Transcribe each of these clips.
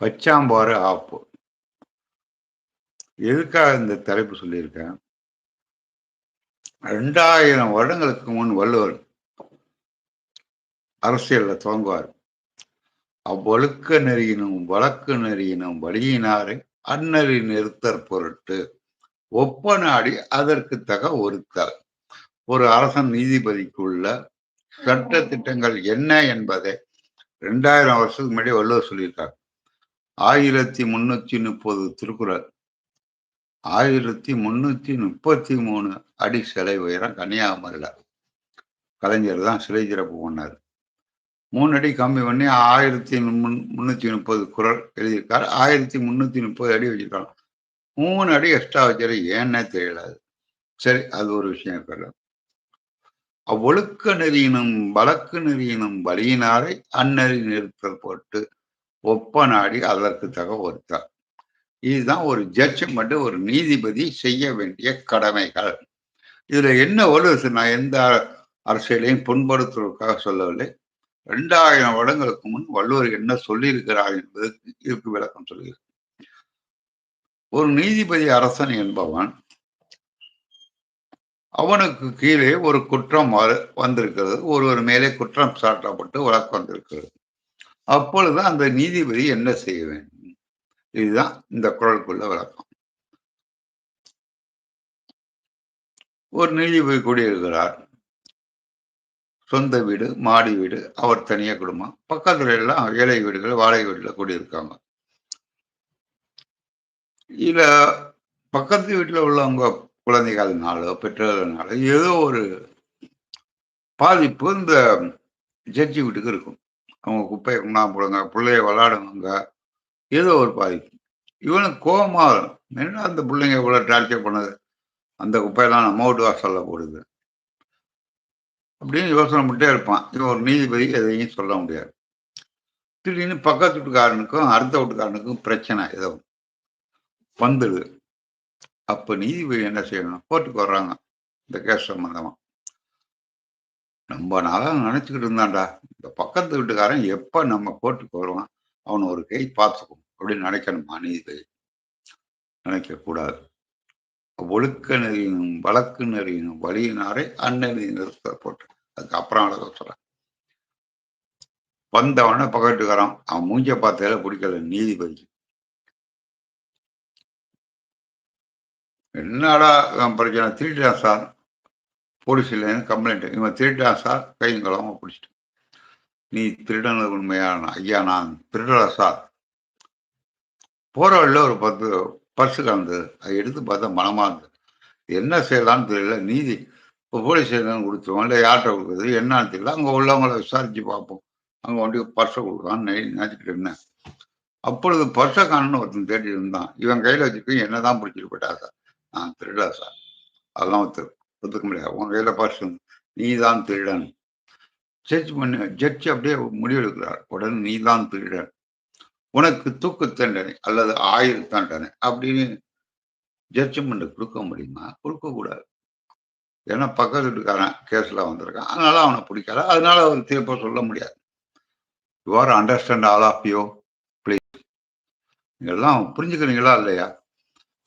பச்சாம்பாறு ஆப்பு. எதுக்காக இந்த தலைப்பு சொல்லியிருக்கேன்? ரெண்டாயிரம் வருடங்களுக்கு முன் வள்ளுவர் அரசியல்ல துவங்குவார். அவ்வழுக்க நெறியினும் வழக்கு நெறியினும் வழியினாரை அன்னறி நிறுத்தற் பொருட்டு ஒப்ப நாடி அதற்கு தக ஒருத்தல். ஒரு அரசன் நீதிபதிக்குள்ள சட்ட திட்டங்கள் என்ன என்பதை ரெண்டாயிரம் வருஷத்துக்கு முன்னாடி வள்ளுவர் சொல்லியிருக்காங்க ஆயிரத்தி முன்னூத்தி முப்பது திருக்குறள். ஆயிரத்தி முன்னூத்தி முப்பத்தி மூணு அடி சிலை உயரம் கன்னியாகுமரியில. கலைஞர் தான் சிலை சிறப்பு பண்ணார். மூணு அடி கம்மி பண்ணி ஆயிரத்தி முன்னூத்தி முப்பது குரல் எழுதியிருக்காரு. ஆயிரத்தி முன்னூத்தி முப்பது அடி வச்சிருக்காங்க. மூணு அடி எக்ஸ்ட்ரா வச்சாரு ஏன்னே தெரியல சரி அது ஒரு விஷயம் இருக்கல அவ்வொழுக்க நெறியினும் வழக்கு நெறியினும் வழியினாரை அந்நெறி நிறுத்தல் போட்டு ஒப்ப நாடி அதற்கு தக ஒருத்தார் இதுதான் ஒரு ஜட்ஜ்மெண்ட் ஒரு நீதிபதி செய்ய வேண்டிய கடமைகள். இதுல என்ன ஒரு நான் எந்த அரசியலையும் புண்படுத்துவதற்காக சொல்லவில்லை. ரெண்டாயிரம் வருடங்களுக்கு முன் வள்ளுவர் என்ன சொல்லியிருக்கிறார் என்பதற்கு இதுக்கு விளக்கம் சொல்லுகிறேன் ஒரு நீதிபதி அரசன் என்பவன் அவனுக்கு கீழே ஒரு குற்றம் வந்திருக்கிறது. ஒருவர் மேலே குற்றம் சாட்டப்பட்டு வழக்கு வந்திருக்கிறது. அப்பொழுது அந்த நீதிபதி என்ன செய்ய வேண்டும்? இதுதான் இந்த குரலுக்குள்ள விளக்கம். ஒரு நீதிபதி கூடியிருக்கிறார். சொந்த வீடு மாடி வீடு அவர் தனியா குடும்பம். பக்கத்துல எல்லாம் ஏழை வீடுகள் வாடகை வீட்டில் கூடியிருக்காங்க. இதில் பக்கத்து வீட்டுல உள்ளவங்க குழந்தைகள்னாலோ பெற்றோர்களாலோ ஏதோ ஒரு பாதிப்பு இந்த ஜட்ஜி வீட்டுக்கு இருக்கும். அவங்க குப்பையை கொண்டா போடுங்க பிள்ளைய விளாடுங்க ஏதோ ஒரு பாதிப்பு இவனுக்கு கோபமா என்ன அந்த பிள்ளைங்க இவ்வளோ டார்ச்சர் பண்ணது? அந்த குப்பையெல்லாம் நம்ம வீட்டு வாசலில் போடுது. அப்படின்னு யோசனை மட்டும் இருப்பான். இவன் ஒரு நீதிபதி எதையும் சொல்ல முடியாது. திடீர்னு பக்கத்து வீட்டுக்காரனுக்கும் அடுத்த வீட்டுக்காரனுக்கும் பிரச்சனை ஏதோ வந்துடுது. அப்போ நீதிபதி என்ன செய்யணும்? கோர்ட்டுக்கு வர்றாங்க. இந்த கேஸ் சம்மந்தமாக ரொம்ப நாளாக நினச்சிக்கிட்டு இருந்தான்டா. இந்த பக்கத்து வீட்டுக்காரன் எப்போ நம்ம கோர்ட்டுக்கு வருவான்? அவனை ஒரு கை பார்த்துக்கும் அப்படின்னு நினைக்கணுமா நீதிபதி நினைக்கக்கூடாது ஒழுக்க நெறியினும் வழக்கு நெறியினும் வழியினாரே அந்நெறி நிறுத்த போட்டு. அதுக்கப்புறம் அழக சொல்கிறேன் வந்தவன பக்கத்துக்காரன் அவன் மூஞ்ச பார்த்தால பிடிக்கல நீதிபதி. என்னடா பிரச்சனை? திருட்டான் சார். போலீஸ்ல கம்ப்ளைண்ட் இவன் திருட்டான் சார் கையும் கலமா பிடிச்சிட்டான். நீ திருடன உண்மையான ஐயா நான் திருடல சார். போற வழியில் ஒரு பத்து பர்ஸு கலந்தது அதை எடுத்து பார்த்தா மனமா இருந்தது. என்ன செய்யலாம்னு தெரியல. நீதி. இப்போ போலீஸ் ஸ்டேஷன் கொடுத்துருவோம். இல்லை யார்கிட்ட கொடுக்குறது? என்னன்னு தெரியல. அங்கே உள்ளவங்கள விசாரித்து பார்ப்போம். அங்கே வண்டி பர்ஸை கொடுக்குறான்னு நினச்சிக்கிட்டு இருந்தேன். அப்பொழுது பர்ஸை காணணும் ஒருத்தன் தேடி இருந்தான். இவன் கையில் வச்சுட்டு என்னதான் பிடிச்சிட்டு போயிட்டா சார்? நான் திருடா சார். அதெல்லாம் ஒருத்தர் ஒத்துக்க முடியாது. உன் கையில் பர்ஸ் நீ தான் திருடன். ஜட்ஜ் பண்ண ஜட்ஜ் அப்படியே முடிவெடுக்கிறார். உடனே நீ தான் திருடன். உனக்கு தூக்கு தண்டனை அல்லது ஆயுள் தண்டனை அப்படின்னு ஜட்ஜ்மெண்ட் கொடுக்க முடியுமா? கொடுக்க கூடாது. ஏன்னா பக்கத்து வீட்டுக்காரன் கேஸ்ல வந்திருக்கான். அதனால அவனை பிடிக்காது அதனால அவர் தீர்ப்ப சொல்ல முடியாது. You are understand all of you please நீங்கள்லாம் புரிஞ்சுக்கிறீங்களா இல்லையா?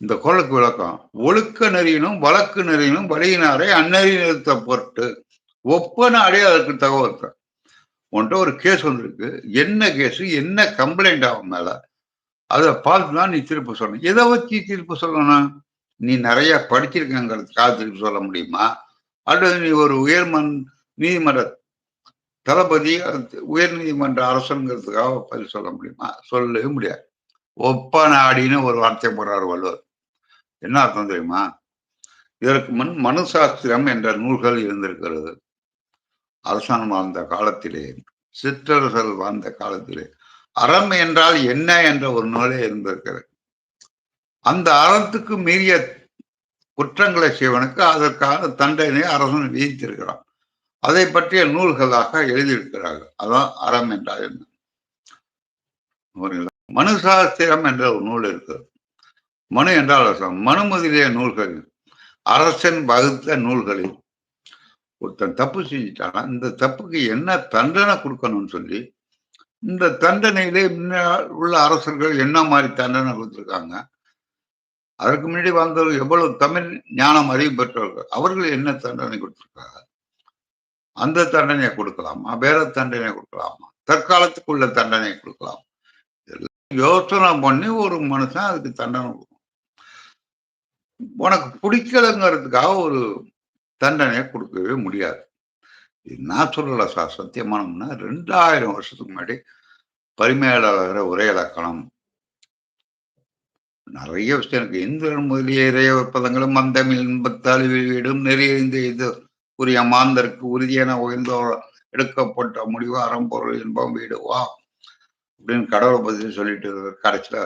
இந்த குரலுக்கு விளக்கம். ஒழுக்க நெறியினும் வழக்கு நெறியினும் வழியினாரை அந்நெறி நிறுத்த பொருட்டு ஒப்பன அடைய அதற்கு தகவல் உன்ட்ட ஒரு கேஸ் வந்திருக்கு. என்ன கேஸ்? என்ன கம்ப்ளைண்ட் ஆகும் மேல? அதை பார்த்து தான் நீ திருப்பி சொல்லணும். எதை வச்சு தீர்ப்பு சொல்லணும்? நீ நிறைய படிச்சிருக்கங்கிறதுக்காக திருப்பி சொல்ல முடியுமா? அல்லது நீ ஒரு உயர்மன் நீதிமன்ற தளபதி உயர் நீதிமன்ற அரசுங்கிறதுக்காக பதில் சொல்ல முடியுமா? சொல்லவே முடியாது. ஒப்ப ஆடின்னு ஒரு வார்த்தை போடுறாரு வள்ளுவர். என்ன அர்த்தம் தெரியுமா? இதற்கு முன் மனுசாஸ்திரம் என்ற நூல்கள் இருந்திருக்கிறது. அரசாங்கம் வாழ்ந்த காலத்திலே சிற்றரசர் வாழ்ந்த காலத்திலே அறம் என்றால் என்ன என்ற ஒரு நூலே இருந்திருக்கிறது. அந்த அறத்துக்கு மீறிய குற்றங்களை செய்வனுக்கு அதற்கான தண்டனை அரசன் விதித்திருக்கிறான். அதை பற்றிய நூல்களாக எழுதியிருக்கிறார்கள். அதான் அறம் என்றால் என்ன? மனுசாஸ்திரம் என்ற ஒரு நூல் இருக்கிறது. மனு என்றால் அரசன் மனு முதலிய நூல்கள். அரசன் வகுத்த நூல்களில் ஒருத்தன் தப்பு செஞ்சுட்டானா? இந்த தப்புக்கு என்ன தண்டனை கொடுக்கணும்னு சொல்லி இந்த தண்டனையிலே முன்னால் உள்ள அரசர்கள் என்ன மாதிரி தண்டனை கொடுத்துருக்காங்க? அதற்கு முன்னாடி வாழ்ந்தவர்கள் எவ்வளவு தமிழ் ஞானம் அறிவு பெற்றவர்கள் அவர்கள் என்ன தண்டனை கொடுத்துருக்காங்க அந்த தண்டனையை கொடுக்கலாமா? வேற தண்டனை கொடுக்கலாமா? தற்காலத்துக்குள்ள தண்டனை கொடுக்கலாம்? யோசனை பண்ணி ஒரு மனுஷன் அதுக்கு தண்டனை கொடுக்கும் உனக்கு பிடிக்கலங்கிறதுக்காக ஒரு தண்டனையை கொடுக்கவே முடியாது. என்ன நான் சொல்லல சார்? சத்தியமானம்னா ரெண்டாயிரம் வருஷத்துக்கு முன்னாடி பரிமையாளர் உரை இலக்கணம் நிறைய விஷயம் இருக்கு. இந்திரன் முதலிய இறைய பதங்களும் மந்தமில் இன்பத்தால் வீடும் நிறைய இந்த இது உரிய மாந்தருக்கு உறுதியான உயர்ந்தோ எடுக்கப்பட்ட முடிவு அறம்பொருள் இன்பம் வீடு வா அப்படின்னு கடவுளை பத்தி சொல்லிட்டு கடைசியில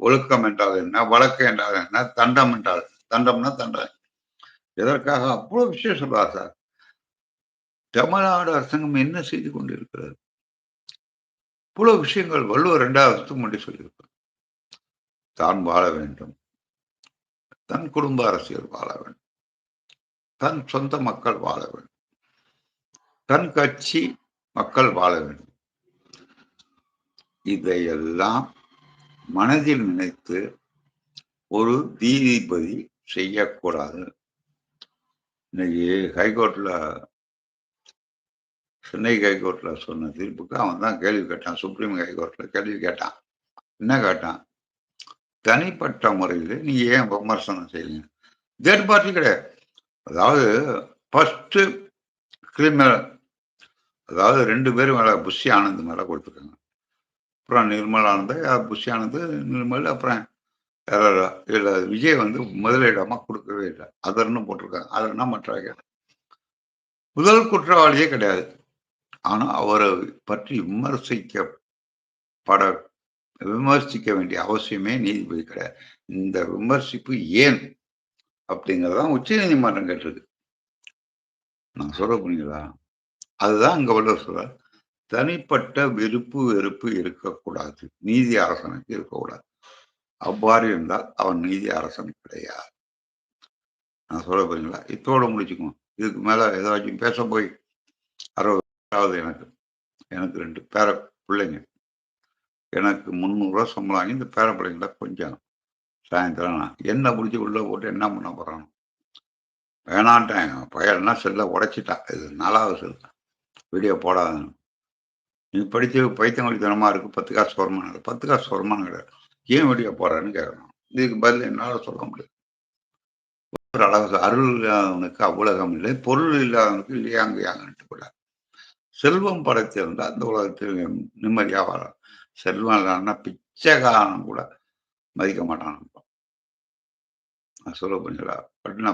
ஒழுக்கம் என்றால் என்ன வழக்கு என்றால் என்ன தண்டம் என்றால் தண்டம்னா தண்டம் எதற்காக அவ்வளவு விஷயம் சொல்றார் சார். தமிழ்நாடு அரசாங்கம் என்ன செய்து கொண்டிருக்கிறது? இவ்வளவு விஷயங்கள் வள்ளுவர் ரெண்டாவது முன்னாடி சொல்லியிருக்கிறார் தான் வாழ வேண்டும். தன் குடும்ப அரசியல் வாழ வேண்டும். தன் சொந்த மக்கள் வாழ வேண்டும். தன் கட்சி மக்கள் வாழ வேண்டும். இதையெல்லாம் மனதில் நினைத்து ஒரு தீதிபதி செய்யக்கூடாது. இன்னைக்கு ஹைகோர்ட்ல சென்னை ஹைகோர்ட்ல சொன்ன தீர்ப்புக்கு அவன் தான் கேள்வி கேட்டான் சுப்ரீம் ஹைகோர்ட்ல கேள்வி கேட்டான். என்ன கேட்டான்? தனிப்பட்ட முறையில் நீ ஏன் விமர்சனம் செய்யறீங்க தேர்ட் பார்ட்டி கிடையாது. அதாவது ஃபர்ஸ்ட் கிரிமினல் அதாவது ரெண்டு பேரும் மேல புஷி ஆனந்த் மேல கொடுத்துருக்காங்க. அப்புறம் நிர்மல் ஆனந்த் நிர்மல் அப்புறம் இல்ல விஜய் வந்து முதலிடமா கொடுக்கவே இல்லை. அதர்னு போட்டிருக்காங்க அதர்னா மற்ற முதல் குற்றவாளியே கிடையாது. ஆனா அவரை பற்றி விமர்சிக்கப்பட விமர்சிக்க வேண்டிய அவசியமே நீதிபதி கிடையாது. இந்த விமர்சிப்பு ஏன் அப்படிங்கறதான் உச்ச நீதிமன்றம் கேட்டிருக்கு. நான் சொல்ல புரியுங்களா அதுதான் அங்க உள்ள சொல்ற. தனிப்பட்ட வெறுப்பு வெறுப்பு இருக்கக்கூடாது. நீதி அரசனுக்கு இருக்கக்கூடாது. அவ்வாறு இருந்தால் அவன் நீதி அரசன் கிடையாது. நான் சொல்ல போறீங்களா? இத்தோட முடிச்சுக்குவோம் இதுக்கு மேல ஏதாச்சும் பேச போய் அறுபதாவது எனக்கு எனக்கு ரெண்டு பேர பிள்ளைங்க. எனக்கு முந்நூறுரூவா சம்பளம் வாங்கி இந்த பேர பிள்ளைங்கள கொஞ்சம் சாயந்தரம் நான் என்ன பிடிச்சி உள்ள போட்டு என்ன பண்ண போறான். வேணான்ட்டேன். பயல்னா செல்ல உடைச்சிட்டான். இது நாலாவது செல் வீடியோ போடாதுன்னு நீ படித்து பைத்தியம் வழித்தனமா இருக்கு. பத்து காசு வருமானம் பத்து காசு வருமானம் கிடையாது. ஏன் வெளியே போடுறேன்னு கேட்கணும் இதுக்கு பதில் என்னால் சொல்ல முடியாது. ஒரு அழகு அருள் இல்லாதவனுக்கு அவ்வுலகம் இல்லை. பொருள் இல்லாதவனுக்கு இல்லையாங்க யாங்கன்ட்டு கூட செல்வம் படைத்திருந்தா அந்த உலகத்தில் நிம்மதியாக வாழலாம். செல்வம் இல்லைன்னா பிச்சைக்காரன் கூட மதிக்க மாட்டான் சொல்ல புரிஞ்சலா பட்டின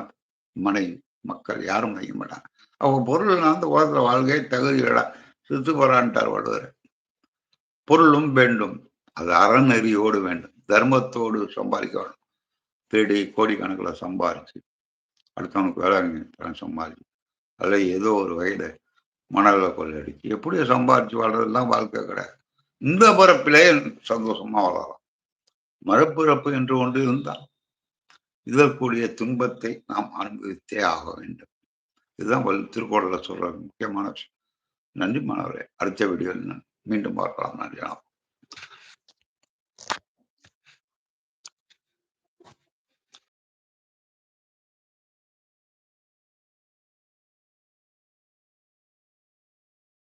மனை மக்கள் யாரும் மதிக்க மாட்டாங்க. அவங்க பொருள் அந்த உலகத்துல வாழ்க்கை தகுதிகளா சுத்து போறான்ட்டார் வள்ளுவர். பொருளும் வேண்டும். அது அறநெறியோடு வேண்டும். தர்மத்தோடு சம்பாதிக்க வேணும் தேடி கோடிக்கணக்கில் சம்பாரிச்சு அடுத்தவனுக்கு வேளாங்கண்ணி சம்பாதிச்சு அதில் ஏதோ ஒரு வகையில் மணலில் கொள்ளடிச்சு எப்படியோ சம்பாரிச்சு வாழ்றதுலாம் வாழ்க்கை கிடையாது. இந்த பிறப்பிலே சந்தோஷமா வாழலாம். மறுபிறப்பு என்று ஒன்று இருந்தால் இதற்குரிய துன்பத்தை நாம் அனுபவித்தே ஆக வேண்டும். இதுதான் திருக்கோடல சொல்ற முக்கியமான விஷயம். நன்றி மாணவர்களே. அடுத்த வீடியோவில் மீண்டும் பார்க்கலாம். நன்றி